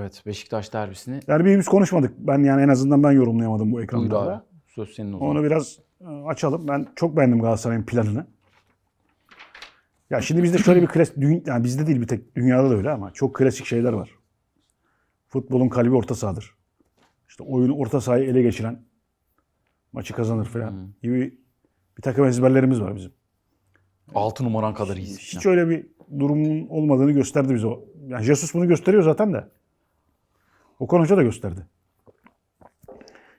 Evet Beşiktaş derbisini Derbiyi biz konuşmadık. Ben yani en azından ben yorumlayamadım bu buyur ekranlarda. abi. Söz senin o zaman. Onu biraz e, açalım. Ben çok beğendim Galatasaray'ın planını. Ya şimdi bizde şöyle bir klasik, yani bizde değil bir tek dünyada da öyle ama çok klasik şeyler var. Futbolun kalbi orta sahadır. İşte oyunu orta sahayı ele geçiren maçı kazanır falan gibi bir takım ezberlerimiz var bizim. 6 numaran kadar iyisin. Hiç öyle bir durumun olmadığını gösterdi bize o. Yani Jesus bunu gösteriyor zaten de. Okan Hoca da gösterdi.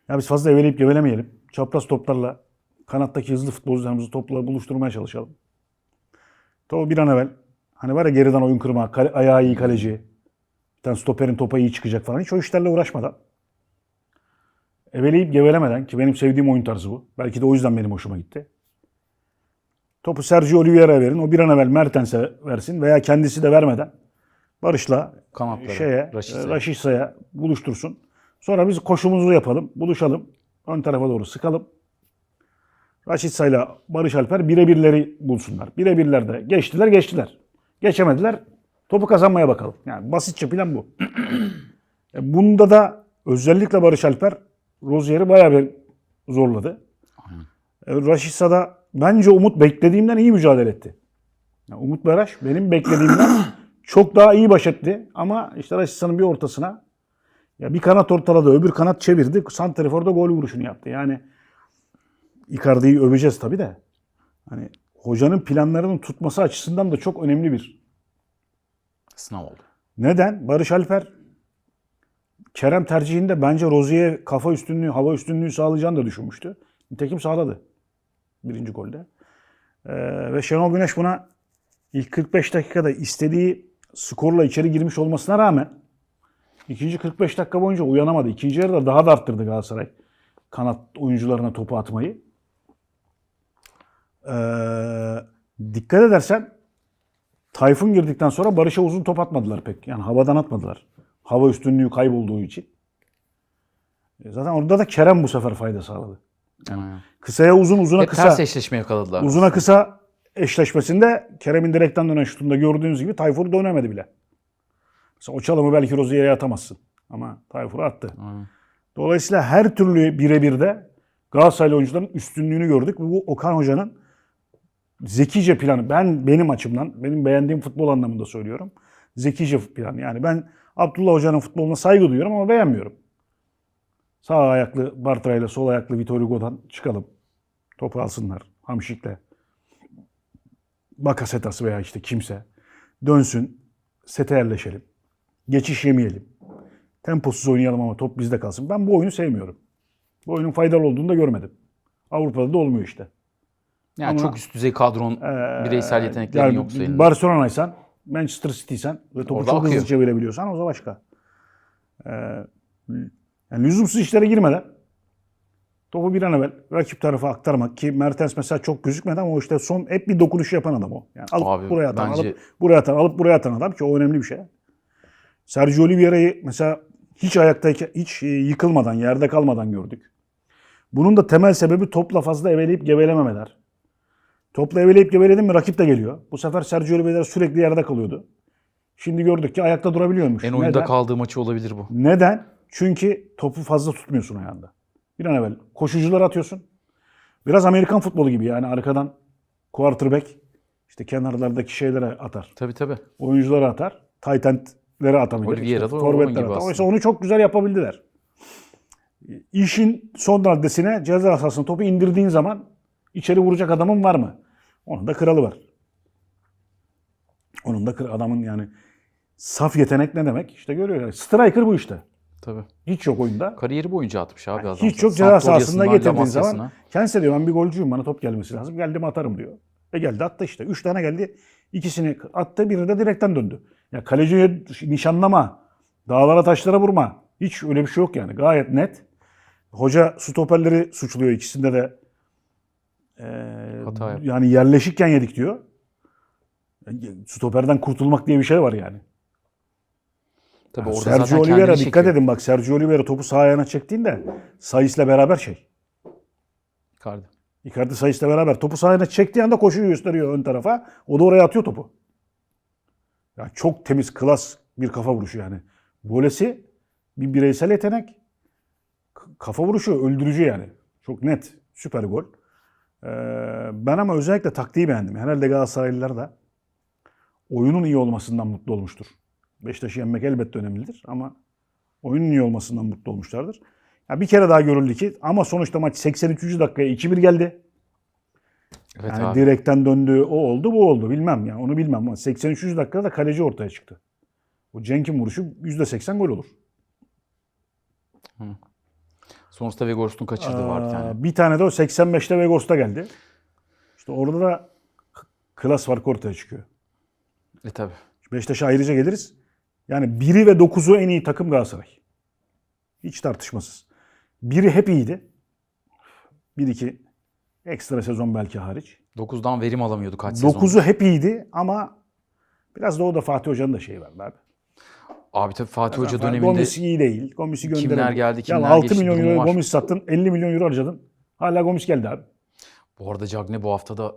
Ya biz fazla eveleyip gevelemeyelim. Çapraz toplarla kanattaki hızlı futbolcularımızı topla buluşturmaya çalışalım. Topu bir an evvel hani var ya geriden oyun kırma, kale, ayağı iyi kaleci, bir tane stoperin topa iyi çıkacak falan. Hiç o işlerle uğraşmadan eveleyip gevelemeden ki benim sevdiğim oyun tarzı bu. Belki de o yüzden benim hoşuma gitti. Topu Sergio Oliveira'ya verin. O bir an evvel Mertens'e versin veya kendisi de vermeden Barış'la Kanatlara, şeye, e, Raşitsa'ya buluştursun. Sonra biz koşumuzu yapalım, buluşalım. Ön tarafa doğru sıkalım. Raşitsa'yla Barış Alper birebirleri bulsunlar. Birebirlerde geçtiler, geçtiler. Geçemediler. Topu kazanmaya bakalım. Yani basitçe plan bu. E, Bunda da özellikle Barış Alper Rozier'i bayağı bir zorladı. E, Rashica da bence Umut beklediğimden iyi mücadele etti. Yani Umut Beraş benim beklediğimden çok daha iyi baş etti. Ama işte Rashica'nın bir ortasına ya bir kanat ortaladı, öbür kanat çevirdi. Santrifor'da gol vuruşunu yaptı. Yani Icardi'yi öveceğiz tabii de. Hani hocanın planlarının tutması açısından da çok önemli bir Sınav oldu. neden? Barış Alper Kerem tercihinde bence Rozier'e kafa üstünlüğü, hava üstünlüğü sağlayacağını da düşünmüştü. Nitekim sağladı. Birinci golde. Ee, ve Şenol Güneş buna ilk 45 dakikada istediği skorla içeri girmiş olmasına rağmen ikinci 45 dakika boyunca uyanamadı. İkinci yarıda daha da arttırdı Galatasaray kanat oyuncularına topu atmayı. Ee, dikkat edersen Tayfun girdikten sonra Barış'a uzun top atmadılar pek. Yani havadan atmadılar. Hava üstünlüğü kaybolduğu için. E Zaten orada da Kerem bu sefer fayda sağladı. Aynen. Kısaya uzun, uzuna Hep kısa. ters eşleşme yakaladılar. Uzuna kısa eşleşmesinde Kerem'in direkten dönen şutunda gördüğünüz gibi Tayfur dönemedi bile. Mesela o çalımı belki Rozier'e atamazsın. Ama Tayfur'a attı. Aynen. Dolayısıyla her türlü birebir de Galatasaraylı oyuncuların üstünlüğünü gördük. Bu Okan Hoca'nın zekice planı. Ben benim açımdan, benim beğendiğim futbol anlamında söylüyorum. Zekice plan. Yani ben Abdullah Hoca'nın futboluna saygı duyuyorum ama beğenmiyorum. Sağ ayaklı Bartra ile sol ayaklı Vitor Hugo'dan çıkalım. Topu alsınlar Hamşik'le. Bakasetas veya işte kimse. Dönsün. Sete yerleşelim. Geçiş yemeyelim. Temposuz oynayalım ama top bizde kalsın. Ben bu oyunu sevmiyorum. Bu oyunun faydalı olduğunu da görmedim. Avrupa'da da olmuyor işte. Yani Ama- çok üst düzey kadron, Ee, bireysel yeteneklerin yani yoksa elinde. Barcelona'ysan, Manchester City'sen ve topu Orada çok akıyor. hızlı çevirebiliyorsan o da başka. Ee, yani lüzumsuz işlere girmeden topu bir an evvel rakip tarafa aktarmak ki Mertens mesela çok gözükmedi ama o işte son hep bir dokunuş yapan adam o. Yani alıp Abi, buraya atan, bence- alıp buraya atan, alıp buraya atan adam ki o önemli bir şey. Sergio Oliveira'yı mesela hiç ayaktayken, hiç e, yıkılmadan, yerde kalmadan gördük. Bunun da temel sebebi topla fazla eveleyip gevelememeler. Topla eveleyip geveledin mi rakip de geliyor. Bu sefer Sergio Oliveira sürekli yerde kalıyordu. Şimdi gördük ki ayakta durabiliyormuş. En oyunda Neden? kaldığı maçı olabilir bu. Neden? Çünkü topu fazla tutmuyorsun ayağında. Bir an evvel koşucular atıyorsun. Biraz Amerikan futbolu gibi yani arkadan quarterback işte kenarlardaki şeylere atar. Tabii tabii. Oyunculara atar. Tight end'lere atabilir. İşte forvetlere gibi atar. Oysa onu çok güzel yapabildiler. İşin son raddesine ceza sahasına topu indirdiğin zaman içeri vuracak adamın var mı? Onun da kralı var. Onun da adamın yani saf yetenek ne demek? İşte görüyor. yani. Striker bu işte. Tabii. Hiç yok oyunda. Kariyeri boyunca atmış abi adam. Hiç yok ceza sahasında getirdiğin zaman kendisi diyor ben bir golcüyüm bana top gelmesi lazım. Geldim atarım diyor. E geldi attı işte. Üç tane geldi. İkisini attı biri de direkten döndü. Ya kaleciye nişanlama. Dağlara taşlara vurma. Hiç öyle bir şey yok yani. Gayet net. Hoca stoperleri suçluyor ikisinde de. Ee, Hata yani yerleşikken yedik diyor. Stoperden kurtulmak diye bir şey var yani. Tabii orada Sergio zaten Oliveira dikkat çekiyor. edin bak Sergio Oliveira topu sağ ayağına çektiğinde Sais'le beraber şey. Icardi. Icardi Sais'le beraber topu sağ ayağına çektiği anda koşuyu gösteriyor ön tarafa. O da oraya atıyor topu. Ya çok temiz, klas bir kafa vuruşu yani. Volesi bir bireysel yetenek. Kafa vuruşu öldürücü yani. Çok net. Süper gol. Ee, ben ama özellikle taktiği beğendim. Herhalde Galatasaraylılar da oyunun iyi olmasından mutlu olmuştur. Beşiktaş'ı yenmek elbette önemlidir ama oyunun iyi olmasından mutlu olmuşlardır. Ya bir kere daha görüldü ki ama sonuçta maç 83. dakikaya 2-1 geldi. Evet Yani abi. direkten döndü, o oldu, bu oldu. Bilmem ya, onu bilmem ama 83. dakikada da kaleci ortaya çıktı. O Cenk'in vuruşu %80 gol olur. Sonrasında Vegors'un kaçırdığı var bir tane. Bir tane de o 85'te Vegors'ta geldi. İşte orada da klas farkı ortaya çıkıyor. E tabi. Beşiktaş'a ayrıca geliriz. Yani 1'i ve 9'u en iyi takım Galatasaray. Hiç tartışmasız. Biri hep iyiydi. 1-2 ekstra sezon belki hariç. 9'dan verim alamıyordu kaç sezon. 9'u hep iyiydi ama biraz da o da Fatih Hoca'nın da şeyi vardı abi. Abi tabii Fatih Hoca Zaten döneminde Gomis iyi değil. Gomis'i Kimler gönderelim. geldi, Ya kimler 6 geçti milyon durumu euro. Gomis sattın, 50 milyon euro harcadın. Hala Gomis geldi abi. bu arada Cagne bu hafta da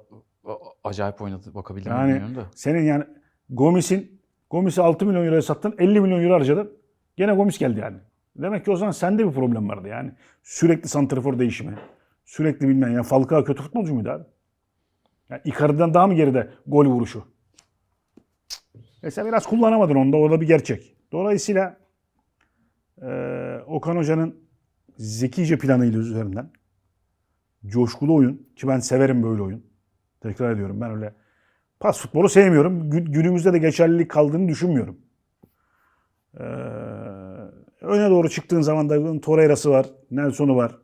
acayip oynadı. Bakabildim Yani bilmiyorum da. senin yani Gomis'in Gomis'i 6 milyon euroya sattın, 50 milyon euro harcadın. Gene Gomis geldi yani. Demek ki o zaman sende bir problem vardı yani. Sürekli santrafor değişimi. Sürekli bilmem ya Falcao kötü futbolcu muydu abi? Yani Icardi'den daha mı geride gol vuruşu? Mesela biraz kullanamadın onda. O da bir gerçek. Dolayısıyla eee Okan Hoca'nın zekice planıyla üzerinden coşkulu oyun ki ben severim böyle oyun. Tekrar ediyorum ben öyle pas futbolu sevmiyorum. Gü- Günümüzde de geçerlilik kaldığını düşünmüyorum. Ee, öne doğru çıktığın zaman da Torreira'sı var, Nelson'u var.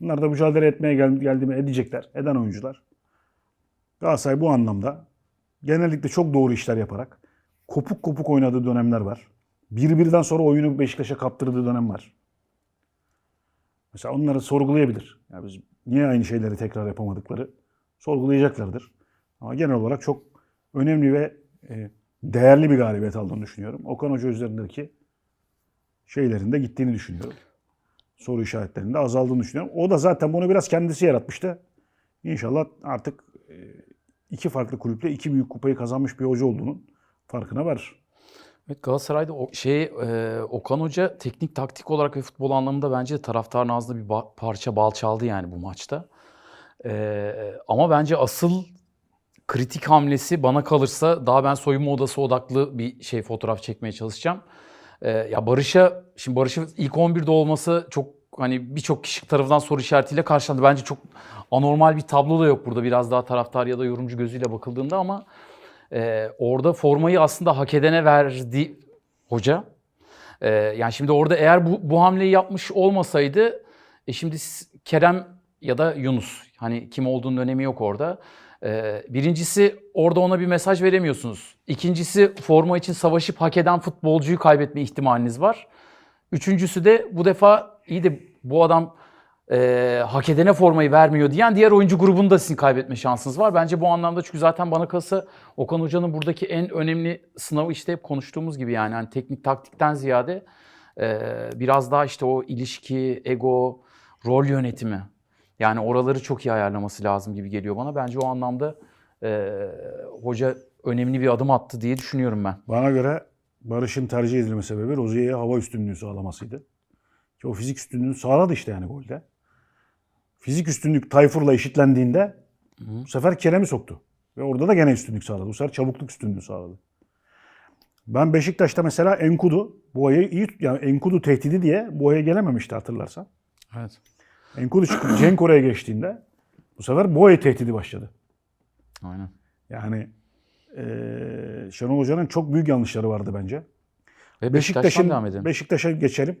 Bunlar da mücadele etmeye gel, geldi mi edecekler. Eden oyuncular. Galatasaray bu anlamda genellikle çok doğru işler yaparak kopuk kopuk oynadığı dönemler var. Bir birden sonra oyunu Beşiktaş'a kaptırdığı dönem var. Mesela onları sorgulayabilir. Yani biz niye aynı şeyleri tekrar yapamadıkları sorgulayacaklardır. Ama genel olarak çok önemli ve e, değerli bir galibiyet aldığını düşünüyorum. Okan Hoca üzerindeki şeylerin de gittiğini düşünüyorum. Soru işaretlerinin de azaldığını düşünüyorum. O da zaten bunu biraz kendisi yaratmıştı. İnşallah artık e, iki farklı kulüple iki büyük kupayı kazanmış bir hoca olduğunun farkına varır. Evet Galatasaray'da o şey e, Okan Hoca teknik taktik olarak ve futbol anlamında bence de taraftarın ağzında bir ba- parça bal çaldı yani bu maçta. E, ama bence asıl kritik hamlesi bana kalırsa daha ben soyunma odası odaklı bir şey fotoğraf çekmeye çalışacağım. E, ya Barış'a şimdi Barış'ın ilk 11'de olması çok hani birçok kişi tarafından soru işaretiyle karşılandı. Bence çok anormal bir tablo da yok burada biraz daha taraftar ya da yorumcu gözüyle bakıldığında ama ee, orada formayı aslında hak edene verdi hoca. Ee, yani şimdi orada eğer bu, bu hamleyi yapmış olmasaydı e şimdi Kerem ya da Yunus hani kim olduğunun önemi yok orada. Ee, birincisi orada ona bir mesaj veremiyorsunuz. İkincisi forma için savaşıp hak eden futbolcuyu kaybetme ihtimaliniz var. Üçüncüsü de bu defa iyi de bu adam e, hak edene formayı vermiyor diyen diğer oyuncu grubunu da sizin kaybetme şansınız var. Bence bu anlamda çünkü zaten bana kalsa Okan Hoca'nın buradaki en önemli sınavı işte hep konuştuğumuz gibi yani hani teknik taktikten ziyade e, biraz daha işte o ilişki, ego, rol yönetimi. Yani oraları çok iyi ayarlaması lazım gibi geliyor bana. Bence o anlamda e, hoca önemli bir adım attı diye düşünüyorum ben. Bana göre Barış'ın tercih edilme sebebi Rozier'e hava üstünlüğü sağlamasıydı. Ki o fizik üstünlüğünü sağladı işte yani golde. Fizik üstünlük Tayfur'la eşitlendiğinde bu sefer Kerem'i soktu. Ve orada da gene üstünlük sağladı. Bu sefer çabukluk üstünlüğü sağladı. Ben Beşiktaş'ta mesela Enkudu, Boğa'yı iyi yani Enkudu tehdidi diye Boğa'ya gelememişti hatırlarsan. Evet. Enkudu çıktı Cenk oraya geçtiğinde bu sefer Boğa'yı tehdidi başladı. Aynen. Yani eee Şenol Hoca'nın çok büyük yanlışları vardı bence. Ve Beşiktaş'ın edelim. Beşiktaş'a geçelim.